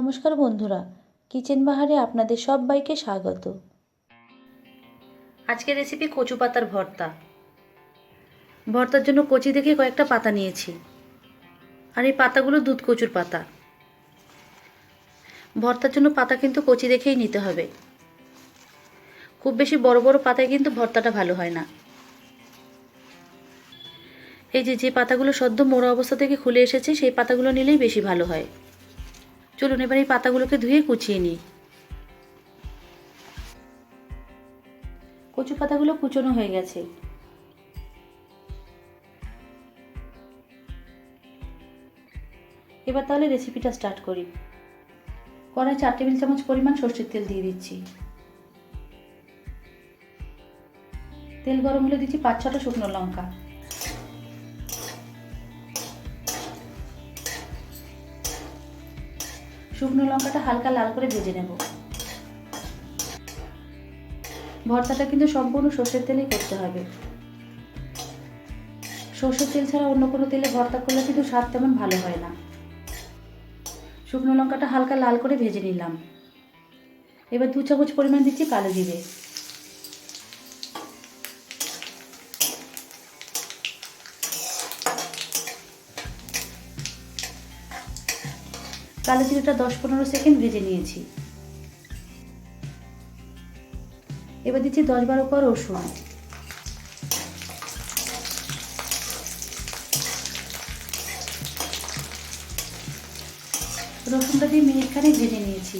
নমস্কার বন্ধুরা, কিচেন বাহারে আপনাদের সবাইকে স্বাগত। আজকের রেসিপি কচু পাতার ভর্তা। ভর্তার জন্য কচি দেখে কয়েকটা পাতা নিয়েছি। আর এই পাতাগুলো দুধ কচুর পাতা। ভর্তার জন্য পাতা কিন্তু কচি দেখেই নিতে হবে। খুব বেশি বড় বড় পাতায় কিন্তু ভর্তাটা ভালো হয় না। এই যে যে পাতাগুলো সদ্য মোড়া অবস্থা থেকে খুলে এসেছে, সেই পাতাগুলো নিলেই বেশি ভালো হয়। চলুন, এবার এই পাতাগুলোকে ধুয়ে কুচিয়ে নিই। কচু পাতাগুলো কুচোনো হয়ে গেছে। এবার তাহলে রেসিপিটা স্টার্ট করি। কড়াই চার টেবিল চামচ পরিমাণ সর্ষের তেল দিয়ে দিচ্ছি। তেল গরম হলে দিচ্ছি পাঁচ ছটা শুকনো লঙ্কা। শুকনো লঙ্কাটা হালকা লাল করে ভেজে নেব। ভর্তাটা কিন্তু সম্পূর্ণ সর্ষের তেলেই করতে হবে। সর্ষের তেল ছাড়া অন্য কোনো তেলে ভর্তা করলে কিন্তু স্বাদ তেমন ভালো হয় না। শুকনো লঙ্কাটা হালকা লাল করে ভেজে নিলাম। এবার দু চামচ পরিমাণ দিচ্ছি কালো জিরে। কালো জিরেটা দশ পনেরো সেকেন্ড ভেজে নিয়েছি। এবার দিচ্ছি দশ বারো পর রসুন। রসুনটা দিয়ে মিনিট খানেক ভেজে নিয়েছি।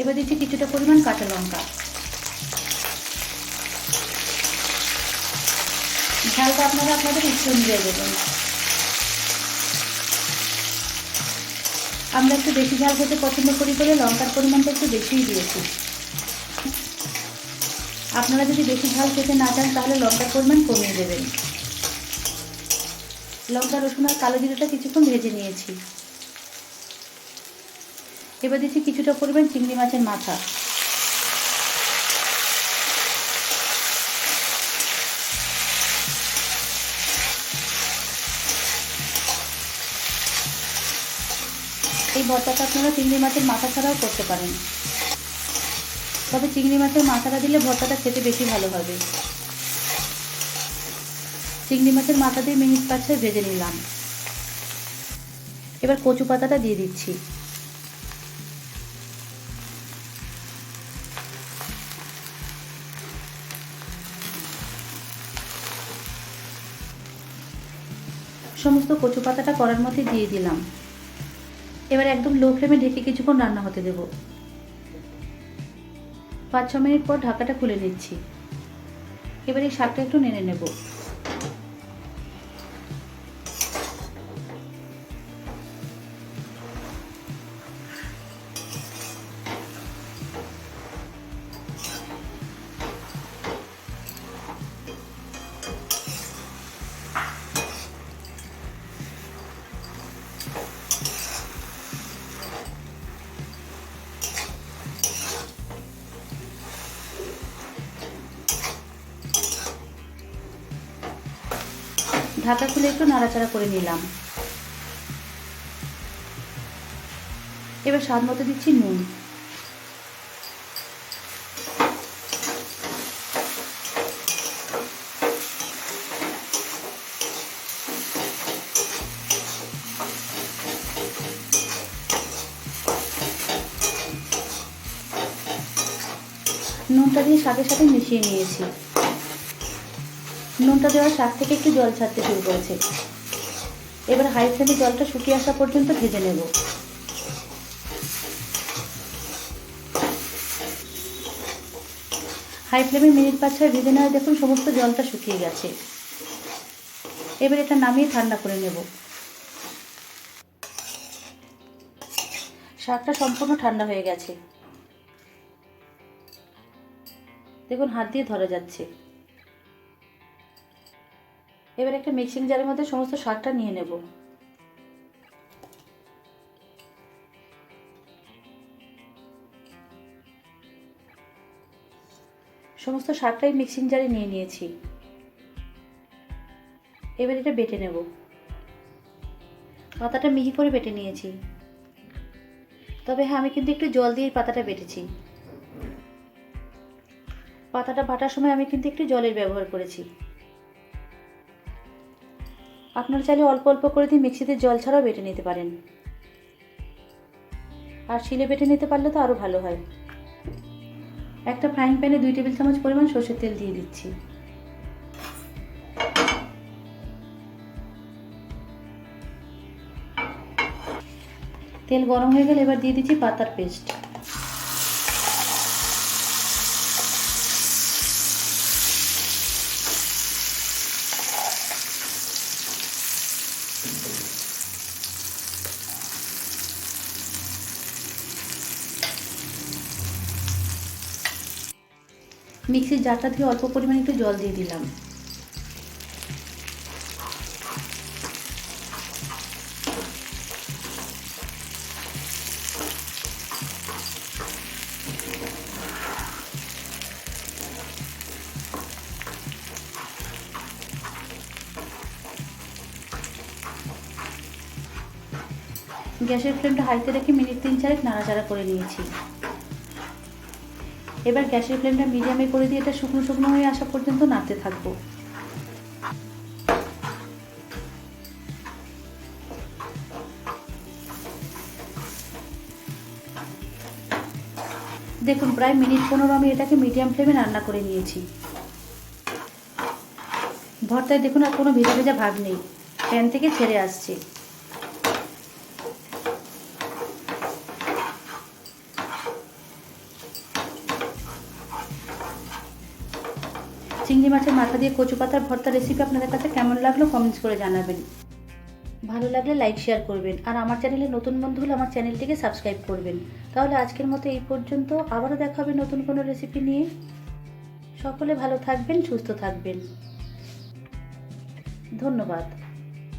এবার দিচ্ছি কিছুটা পরিমাণ কাঁচা লঙ্কা। ঝালটা আপনারা আপনাদের ইচ্ছে অনুযায়ী দেবেন। আমরা একটু বেশি ঝাল খেতে পছন্দ করি বলে লঙ্কার পরিমাণটা একটু বেশিই দিয়েছি। আপনারা যদি বেশি ঝাল খেতে না চান তাহলে লঙ্কার পরিমাণ কমিয়ে দেবেন। লঙ্কা, রসুন আর কালো জিরেটা কিছুক্ষণ ভেজে নিয়েছি। এবার দিচ্ছি কিছুটা পরিমাণ চিংড়ি মাছের মাথা। এই ভর্তাটা আপনারা চিংড়ি মাছের মাথা ছাড়াও করতে পারেন। তবে চিংড়ি মাছের মাথাটা দিলে ভর্তাটা খেতে বেশি ভালো হবে। চিংড়ি মাছের মাথা দিয়ে মিনিট পাঁচে ভেজে নিলাম। এবার কচু পাতাটা দিয়ে দিচ্ছি। সমস্ত কচু পাতাটা করার মধ্যে দিয়ে দিলাম। এবার একদম লো ফ্লেমে ঢেকে কিছুক্ষণ রান্না হতে দেব। পাঁচ ছ মিনিট পর ঢাকাটা খুলে নিচ্ছি। এবার এই শাকটা একটু নেড়ে নেব। ঢাকা খুলে একটু নাড়াচাড়া করে নিলাম। এবার স্বাদ মতো দিচ্ছি নুন। নুনটা দিয়ে শাকের সাথে মিশিয়ে নিয়েছি। নুনটা দেওয়ার শাক থেকে একটু জল ছাড়তে শুরু করেছে। এবার হাই ফ্লেমে জলটা শুকিয়ে আসা পর্যন্ত ভেজে নেব। হাই ফ্লেমে মিনিট পাঁচ ছয় ভেজে নেওয়া দেখুন সমস্ত জলটা শুকিয়ে গেছে। এবার এটা নামিয়ে ঠান্ডা করে নেব। শাকটা সম্পূর্ণ ঠান্ডা হয়ে গেছে। দেখুন হাত দিয়ে ধরা যাচ্ছে। এবার একটা মিক্সিং জারের মধ্যে সমস্ত শাকটা নিয়ে নেব। সমস্ত শাকটাই মিক্সিং জারে নিয়ে নিয়েছি। এবার এটা বেটে নেব। পাতাটা মিহি করে বেটে নিয়েছি। তবে হ্যাঁ আমি কিন্তু একটু জল দিয়ে পাতাটা বেটেছি। পাতাটা বাটার সময় আমি কিন্তু একটু জলের ব্যবহার করেছি। আপনারা চাইলে অল্প অল্প করে দিয়ে মিক্সিতে জল ছাড়াও বেটে নিতে পারেন। আর শিলে বেটে নিতে পারলে তো আরও ভালো হয়। একটা ফ্রাইং প্যানে দুই টেবিল চামচ পরিমাণ সর্ষের তেল দিয়ে দিচ্ছি। তেল গরম হয়ে গেলে এবার দিয়ে দিচ্ছি পাতার পেস্ট। মিক্সির জারটা দিয়ে অল্প পরিমাণে একটু জল দিয়ে দিলাম। গ্যাসের ফ্লেমটা হাইতে রেখে মিনিট তিন চারেক নাড়াচাড়া করে নিয়েছি। এবার গ্যাসের ফ্লেমটা মিডিয়ামে করে দিয়ে এটা শুকনো শুকনো হয়ে আসা পর্যন্ত নাড়তে থাকব। দেখুন, প্রায় মিনিট পনেরো আমি এটাকে মিডিয়াম ফ্লেমে রান্না করে নিয়েছি। ভর্তায় দেখুন আর কোনো ভেজা ভেজা ভাব নেই। প্যান থেকে ছেড়ে আসছে। চিংড়ি মাছের মাথা দিয়ে কচু পাতার ভর্তা রেসিপি আপনাদের কাছে কেমন লাগল কমেন্টস করে জানাবেন। ভালো লাগলে লাইক শেয়ার করবেন। আর আমার চ্যানেলে নতুন বন্ধু হলে আমার চ্যানেলটিকে সাবস্ক্রাইব করবেন। তাহলে আজকের মতো এই পর্যন্ত আবারও দেখা হবে নতুন কোনো রেসিপি নিয়ে। সকলে ভালো থাকবেন, সুস্থ থাকবেন। ধন্যবাদ।